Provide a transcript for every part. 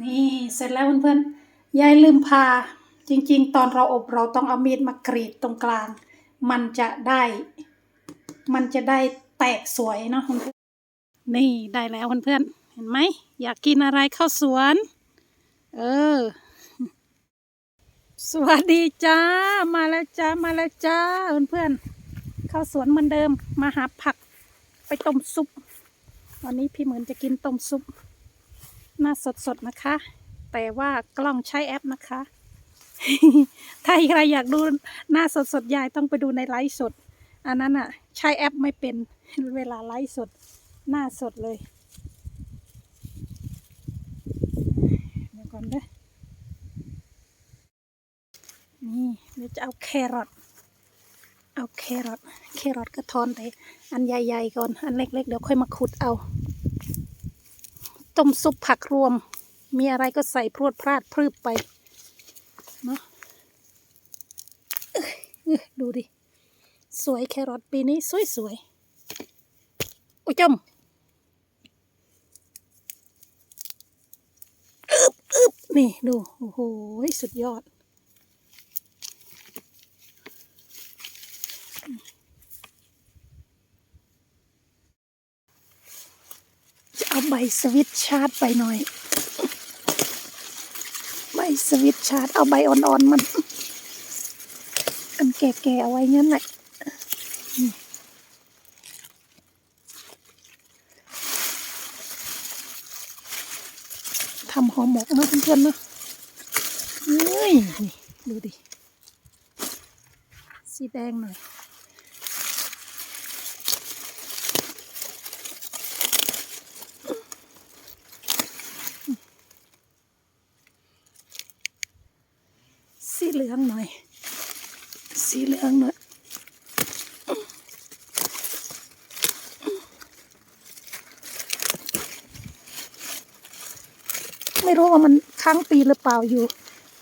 นี่เสร็จแล้วเพื่อนๆยายลืมพา จริงๆ ตอนเราอบเราต้องเอามีดมากรีดตรงกลาง มันจะได้ มันจะได้แตกสวยเนาะเพื่อนนี่ได้แล้วเพื่อนๆเห็นไหมอยากกินอะไรข้าวสวน เออ สวัสดีจ้า มาแล้วจ้ามาแล้วจ้าเพื่อนๆข้าวสวนเหมือนเดิมมาหาผักไปต้มซุป วันนี้พี่เหมือนจะกินต้มซุป หน้าสดๆนะคะ แต่ว่ากล้องใช้แอปนะคะ ถ้าใครอยากดูหน้าสดๆยายต้องไปดูในไลฟ์สด อันนั้นอะใช้แอปไม่เป็นเวลาไลฟ์สดหน้าสดเลยเดี๋ยวก่อนเด้อนี่เดี๋ยวจะเอาแครอทเอาแครอทแครอทก็ทอนไปอันใหญ่ๆก่อน อันเล็กๆเดี๋ยวค่อยมาขุดเอา ต้มซุปผักรวม มีอะไรก็ใส่พรวดพลาดพรืบไปเนาะดูดิ สวยแครอทปีนี้ สวยสวยๆโอ้ยจมอึบอึบนี่ดู โอ้โห สุดยอด เอาใบสวิตชาร์จไปหน่อย ใบสวิตชาร์จเอาใบอ่อนๆมัน อันแก่ๆเอาไว้งั้นแหละทำหอมหมกเนาะเพื่อนๆเนาะเฮ้ยนี่ดูดิ สีแดงหน่อย สีเหลื องหน่อย สีเหลืองหน่อยไม่รู้ว่ามันค้างปีหรือเปล่าอยู่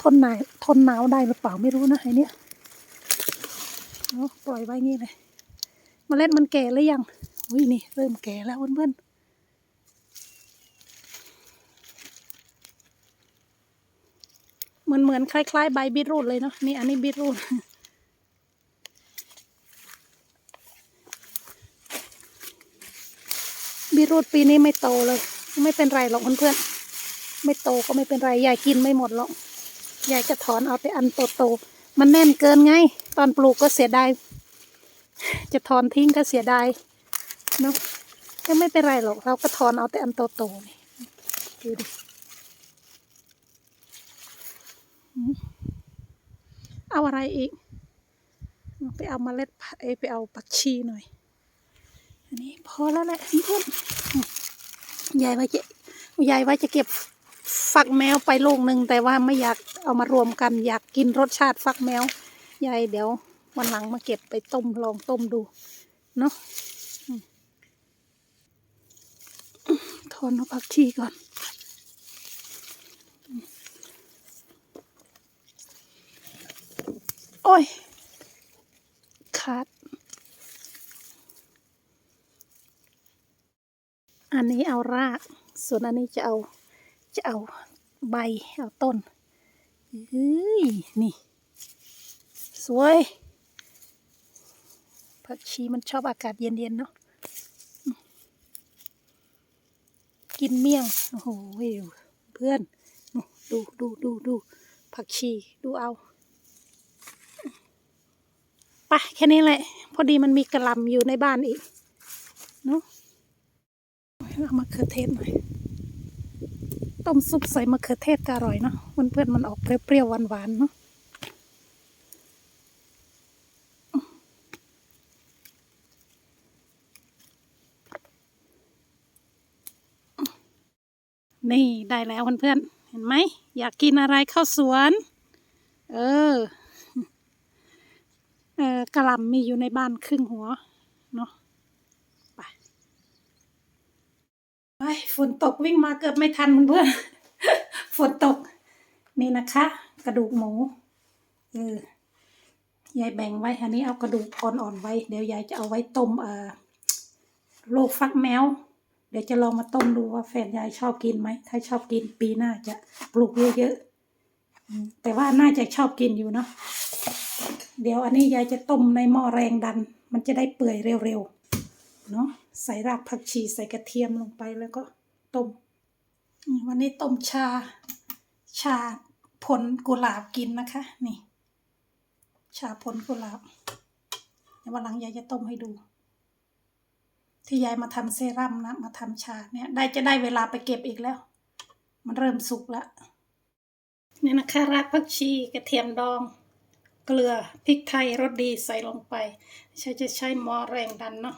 ทนหนาวทนหนาวได้หรือเปล่าไม่รู้นะไอ้เนี้ยเอาปล่อยไว้งี้เลยเมล็ดมันแก่หรือยังอุ้ยนี่เริ่มแก่แล้วเพื่อนๆ เหมือนเหมือนคล้ายๆ ใบบีทรูทเลยเนาะนี่อันนี้บีทรูทบีทรูทปีนี้ไม่โตเลย ไม่เป็นไรหรอกเพื่อนๆไม่โตก็ไม่เป็นไรยายกินไม่หมดหรอกยายจะถอนเอาแต่อันโตๆมันแน่นเกินไง ตอนปลูกก็เสียดายจะถอนทิ้งก็เสียดายเนาะก็ไม่เป็นไรหรอกเราก็ถอนเอาแต่อันโตๆนี่ดูดิ เอาอะไรอีก ไปเอามาเมล็ดไปเอาผักชีหน่อย อันนี้พอแล้วแหละเพื่อนยายว่าจะยายว่าจะเก็บฝักแมวไปลูกหนึ่งแต่ว่าไม่อยากเอามารวมกัน อยากกินรสชาติฟักแมวยายเดี๋ยววันหลังมาเก็บไปต้มลองต้มดู เนาะอืมถอนเอาผักชีก่อน โอ้ยขาดอันนี้เอาราก ส่วนอันนี้จะเอา จะเอาใบ เอาต้นเฮ้ย นี่ สวยผักชีมันชอบอากาศเย็นๆเนาะ กินเมี่ยง โอ้โห เพื่อน ดูดูดูดูผักชี ดูเอา ไปแค่นี้แหละ พอดีมันมีกระลำอยู่ในบ้านอีกเนาะเอามะเขือเทศหน่อย ต้มซุปใส่มะเขือเทศก็อร่อยเนาะมันเพื่อนๆมันออกเปรี้ยวๆหวานๆเนาะนี่ได้แล้วเพื่อนๆเห็นไหม อยากกินอะไรข้าวสวน เออ เออกระลำมีอยู่ในบ้านครึ่งหัวเนาะไปไปฝนตกวิ่งมาเกือบไม่ทันเพื่อนฝนตก นี่นะคะ กระดูกหมูเออยายแบ่งไว้อันนี้เอากระดูกอ่อนๆไว้ เดี๋ยวยายจะเอาไว้ต้มเอ่อโลกฟักแมวเดี๋ยวจะลองมาต้มดูว่าแฟนยายชอบกินไหม ถ้าชอบกินปีหน้าจะปลูกเยอะๆแต่ว่าน่าจะชอบกินอยู่เนาะ เดี๋ยวอันนี้ยายจะต้มในหม้อแรงดัน มันจะได้เปื่อยเร็วๆเนาะใส่รากผักชีใส่กระเทียมลงไปแล้วก็ต้ม วันนี้ต้มชา ชาผลกุหลาบกินนะคะ นี่ ชาผลกุหลาบเดี๋ยววันหลังยายจะต้มให้ดู ที่ยายมาทำเซรั่มนะ มาทำชาเนี่ย ได้จะได้เวลาไปเก็บอีกแล้ว มันเริ่มสุกแล้วนี่นะคะรากผักชีกระเทียมดอง เกลือพริกไทยรสดีใส่ลงไปใช้จะใช้หม้อแรงดันเนาะ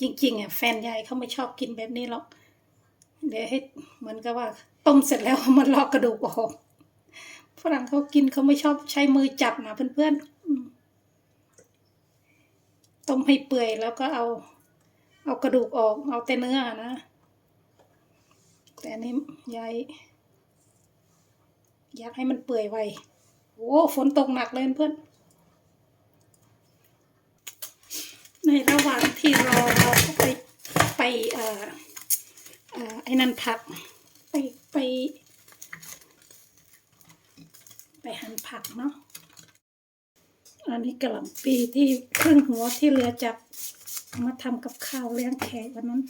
จริงๆอะแฟนยายเขาไม่ชอบกินแบบนี้หรอก เดี๋ยวให้เหมือนกับว่า ต้มเสร็จแล้วมันลอกกระดูกออกฝรั่งเขากินเขาไม่ชอบใช้มือจับนะเพื่อนๆต้มให้เปื่อยแล้วก็เอา เอากระดูกออก เอาแต่เนื้อนะ แต่อันนี้ยายอยากให้มันเปื่อยไว โอ้ฝนตกหนักเลยเพื่อน ในระหว่างที่รอเราก็ไปไปเอ่อเอ่อไอ้นั่นผัก ไปไป ไปหั่นผักเนาะอันนี้กระหล่ำปีที่ครึ่งหัวที่เรือจับมาทำกับข้าวเลี้ยงแขกวันนั้น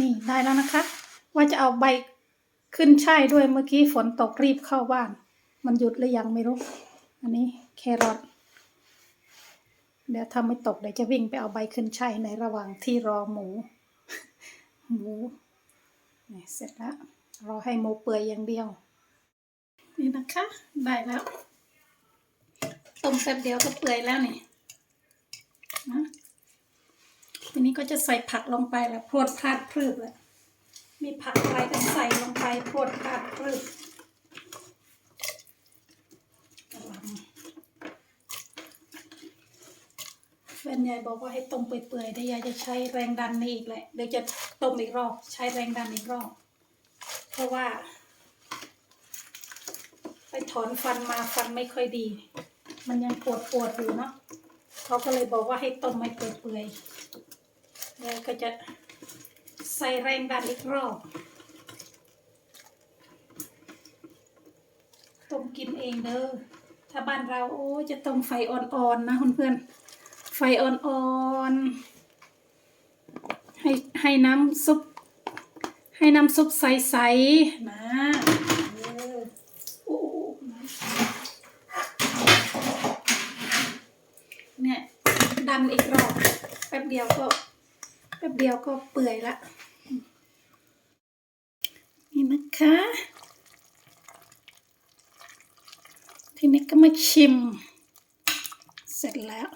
นี่ ได้แล้วนะคะ ว่าจะเอาใบขึ้นช่ายด้วยเมื่อกี้ฝนตกรีบเข้าบ้าน มันหยุดหรือยังไม่รู้ อันนี้แครอทเดี๋ยวถ้าไม่ตกเดี๋ยวจะวิ่งไปเอาใบขึ้นช่ายในระหว่างที่รอหมู หมูเสร็จแล้วรอให้หมูเปื่อยอย่างเดียว นี่นะคะ ได้แล้วต้มแป๊บเดียวก็เปื่อยแล้วนี่นะ ทีนี้ก็จะใส่ผักลงไปแล้วพรวดพลาดพรืบเลยมีผักอะไรก็ใส่ลงไปพรวดพลาดพรืบกะหล่ำแฟนยายบอกว่าให้ต้มเปื่อยๆเดี๋ยายจะใช้แรงดันนี่อีกแหละเดี๋ยวจะต้มอีกรอบใช้แรงดันอีกรอบ เพราะว่า ไปถอนฟันมาฟันไม่ค่อยดี มันยังปวดปวดๆอยู่เนาะเขาก็เลยบอกว่าให้ต้มไม่เปื่อยๆ แล้วก็จะใส่แรงดันอีกรอบ ต้มกินเองเด้อ ถ้าบ้านเราโอ้จะต้มไฟอ่อนๆนะเพื่อนๆ ไฟอ่อนๆ ให้ให้น้ำซุป ให้น้ำซุปใสๆ นะเนี่ยดันอีกรอบแป๊บเดียวก็ ป๊บเดียวก็เปื่อยละ นี่นะคะ ทีนี้ก็มาชิม เสร็จแล้ว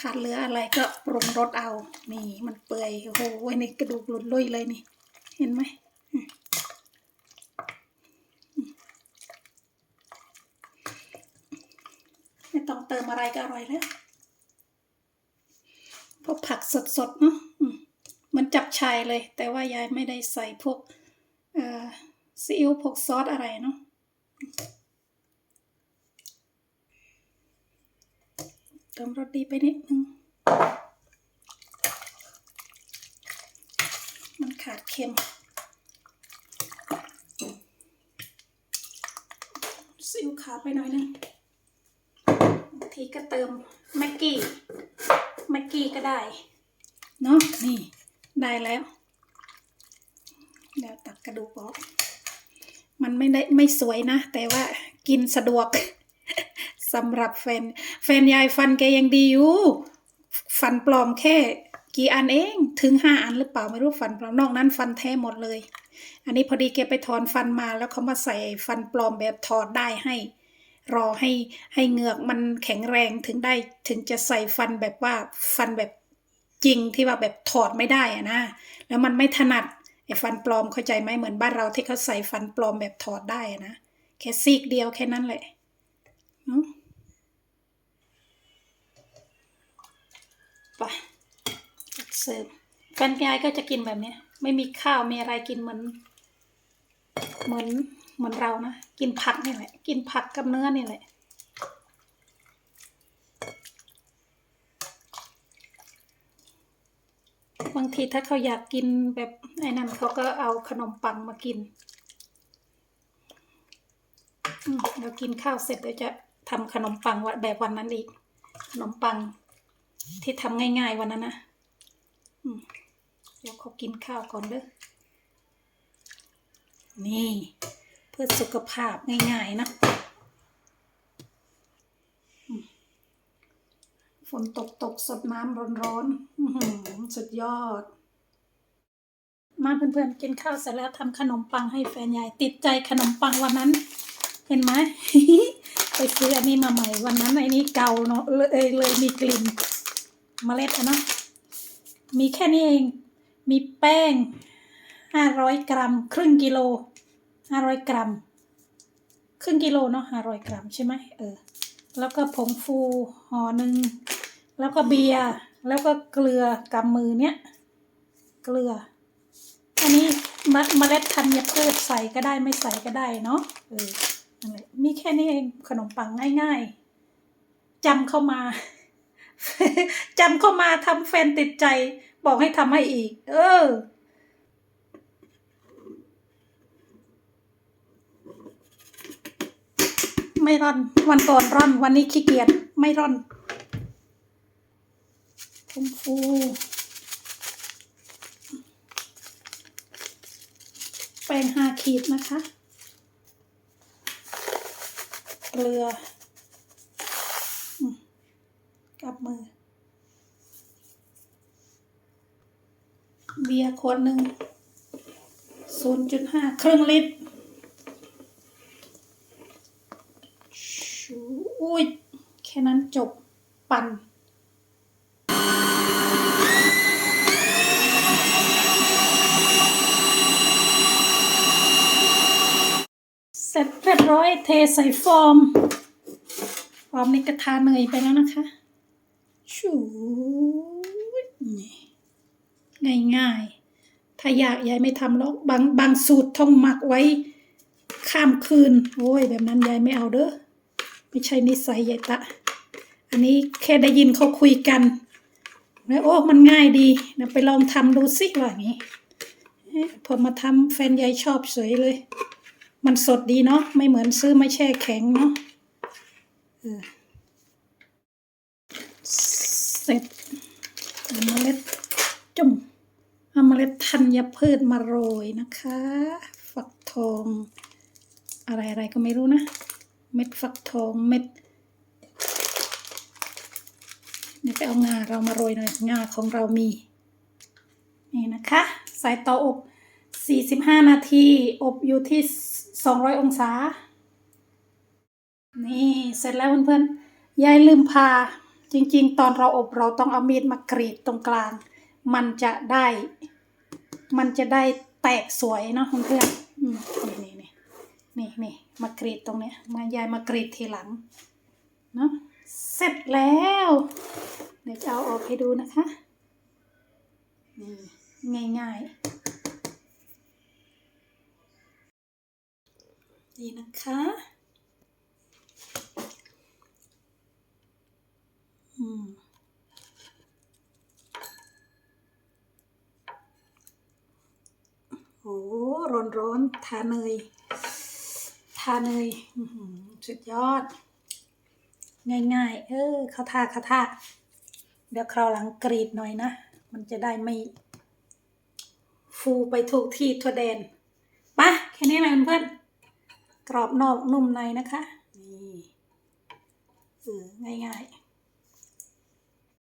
ขาดเหลืออะไรก็ปรุงรสเอา นี่มันเปื่อย โอ้โหนี่กระดูกหลุดลุยเลยนี่ เห็นไหมอืมอืมไม่ต้องเติมอะไรก็อร่อยแล้ว พวกผักสดๆเนาะมเหมันจับชายเลย แต่ว่ายายไม่ได้ใส่พวกซีอิ๊วพวกซอสอะไรเนาะเติมรสดีไปนิดนึง มันขาดเค็มซีอิ๊วขาวไปหน่อยนึงบางทีก็เติมแม็กกี้ แม็กกี้ก็ได้ เนาะนี่ได้แล้วเดี๋ยวตัดกระดูกออก มันไม่ได้ไม่สวยนะ แต่ว่ากินสะดวกสำหรับแฟน แฟนยายฟันแกยังดีอยู่ ฟันปลอมแค่กี่อันเอง ถึงห้าอันหรือเปล่าไม่รู้ฟันปลอมนอกนั้นฟันแท้หมดเลย อันนี้พอดีแกไปถอนฟันมาแล้วเขามาใส่ฟันปลอมแบบถอดได้ให้ รอให้ให้เหงือกมันแข็งแรงถึงได้ถึงจะใส่ฟันแบบว่าฟันแบบจริงที่ว่าแบบถอดไม่ได้อะนะแล้วมันไม่ถนัดไอ้ฟันปลอมเข้าใจไหมเหมือนบ้านเราที่เขาใส่ฟันปลอมแบบถอดได้นะแค่ซีกเดียวแค่นั้นแหละเนาะไปเสิร์ฟแฟนยายก็จะกินแบบนี้ไม่มีข้าวมีอะไรกินเหมือนเหมือน เหมือนเรานะ กินผักนี่แหละ กินผักกับเนื้อนี่แหละ บางทีถ้าเขาอยากกินแบบไอ้นั่นเขาก็เอาขนมปังมากินเดี๋ยวกินข้าวเสร็จเดี๋ยวจะทำขนมปังแบบวันนั้นอีก ขนมปังที่ทำง่ายๆวันนั้นนะเดี๋ยวเขากินข้าวก่อนเด้อนี่ พื่อสุขภาพง่ายๆนะฝนตกตกสดน้ำร้อนๆสุดยอด มาเพื่อนๆกินข้าวเสร็จแล้วทำขนมปังให้แฟนยายติดใจขนมปังวันนั้น เห็นไหมไปซื้ออันนี้มาใหม่วันนั้นไอ้นี้เก่าเนาะเลยเลยมีกลิ่นเมล็ดอะนะมีแค่นี้เอง มีแป้งห้าร้อยกรัม ครึ่งกิโล ห้าร้อยกรัม ครึ่งกิโลเนาะห้าร้อยกรัมใช่ไหมเออ แล้วก็ผงฟูห่อหนึ่ง แล้วก็เบียร์ แล้วก็เกลือกำมือเนี้ย เกลือ อันนี้มะเมล็ดธัญพืชใส่ก็ได้ไม่ใส่ก็ได้เนาะ เออนั่นแหละมีแค่นี้เองขนมปังง่ายๆจำเข้ามาจำเข้ามาทำแฟนติดใจ บอกให้ทำให้อีก เออ ไม่ร่อน วันก่อนร่อน วันนี้ขี้เกียจไม่ร่อนฟูฟูแป้งห้าขีดนะคะ เกลือ กับมือ เบียร์ขวดหนึ่งศูนย์จุดห้าครึ่งลิตร ชู อุ้ยแค่นั้นจบปั่นเสร็จเรียบร้อยเทใส่ฟอร์มฟอร์มนี้ก็ทาเนยไปแล้วนะคะชูนี่ง่ายถ้าอยากยายไม่ทำหรอกบางบางสูตรต้องหมักไว้ข้ามคืน โอ้ย แบบนั้นยายไม่เอาเด้อ ไม่ใช่นิสัยยายตะ อันนี้แค่ได้ยินเขาคุยกันแล้วโอ้มันง่ายดีเดี๋ยวไปลองทำดูสิว่าอย่างนี้พอมาทำแฟนยายชอบสวยเลย มันสดดีเนาะไม่เหมือนซื้อมาแช่แข็งเนาะเสร็จเอาเมล็ดจุ่มเอาเมล็ดธัญพืชมาโรยนะคะฟักทอง อะไรอะไรก็ไม่รู้นะ เม็ดฟักทองเม็ดเดี๋ยวไปเอางาเรามาโรยหน่อยงาของเรามี นี่นะคะใส่เตาอบ 45 นาที อบอยู่ที่ 200 องศา นี่เสร็จแล้วเพื่อนๆยายลืมพา จริงๆ ตอนเราอบเราต้องเอามีดมากรีดตรงกลาง มันจะได้ มันจะได้แตกสวยเนาะเพื่อนๆอืมนี่นี่นี่นี่ มากรีดตรงเนี้ยมายายมากรีดทีหลังเนาะเสร็จแล้ว เดี๋ยวจะเอาออกให้ดูนะคะนี่ง่ายๆนี่นะคะอืมโอ้ร้อนร้อนๆทาเนยาเนยสุดยอด ง่ายๆ เออเขาทาเขาทาเดี๋ยวคราวหลังกรีดหน่อยนะ มันจะได้ไม่ ฟูไปถูกที่ทั่วแดนปะแค่นี้เละเพื่อนๆกรอบนอกนุ่มในนะคะ นี่เออง่ายๆ